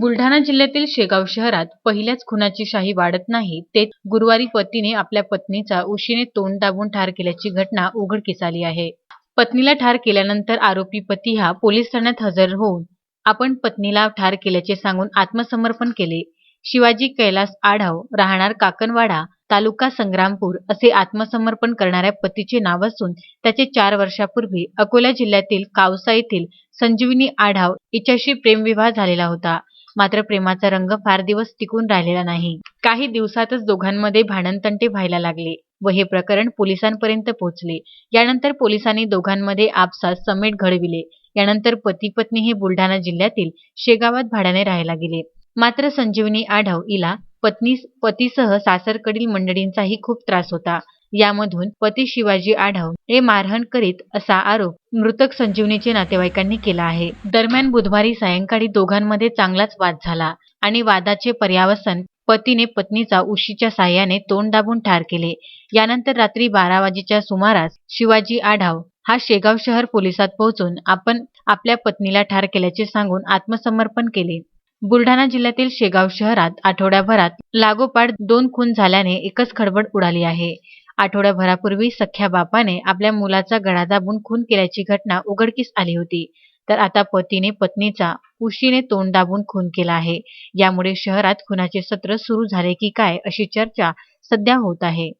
बुलढाणा जिल्ह्यातील शेगाव शहरात पहिल्याच खुनाची शाही वाढत नाही तेच गुरुवारी पतीने आपल्या पत्नीचा उशीने तोंड दाबून ठार केल्याची घटना उघडकीस आली आहे. पत्नीला ठार केल्यानंतर आरोपी पती हा पोलीस ठाण्यात हजर होऊन आपण पत्नीला ठार केल्याचे सांगून आत्मसमर्पण केले. शिवाजी कैलास आढाव राहणार काकनवाडा तालुका संग्रामपूर असे आत्मसमर्पण करणाऱ्या पतीचे नाव असून त्याचे चार वर्षापूर्वी अकोला जिल्ह्यातील कावसा येथील संजीवनी आढाव हिच्याशी प्रेमविवाह झालेला होता. मात्र प्रेमाचा रंग फार दिवस टिकून राहिलेला नाही. काही दिवसातच दोघांमध्ये भांडणतंटे व्हायला लागले व हे प्रकरण पोलिसांपर्यंत पोहोचले. यानंतर पोलिसांनी दोघांमध्ये आपसात समेट घडविले. यानंतर पती पत्नी हे बुलढाणा जिल्ह्यातील शेगावात भाड्याने राहायला गेले. मात्र संजीवनी आढाव हिला पत्नी पतीसह सासरकडील मंडळींचाही खूप त्रास होता. यामधून पती शिवाजी आढाव हे मारहाण करीत असा आरोप मृतक संजीवनीचे नातेवाईकांनी केला आहे. दरम्यान बुधवारी सायंकाळी दोघांमध्ये चांगलाच वाद झाला आणि वादाचे पर्यावसन पतीने पत्नीचा उशीच्या साह्याने तोंड दाबून ठार केले. यानंतर रात्री बारा वाजेच्या सुमारास शिवाजी आढाव हा शेगाव शहर पोलिसात पोहोचून आपण आपल्या पत्नीला ठार केल्याचे सांगून आत्मसमर्पण केले. बुलढाणा जिल्ह्यातील शेगाव शहरात आठवड्याभरात लागोपाठ दोन खून झाल्याने एकच खळबळ उडाली आहे. आठवड्याभरापूर्वी सख्या बापाने आपल्या मुलाचा गळा दाबून खून केल्याची घटना उघडकीस आली होती. तर आता पतीने पत्नीचा उशीने तोंड दाबून खून केला आहे. यामुळे शहरात खुनाचे सत्र सुरू झाले की काय अशी चर्चा सध्या होत आहे.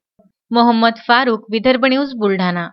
मोहम्मद फारुक विदर्भ न्यूज बुलढाणा.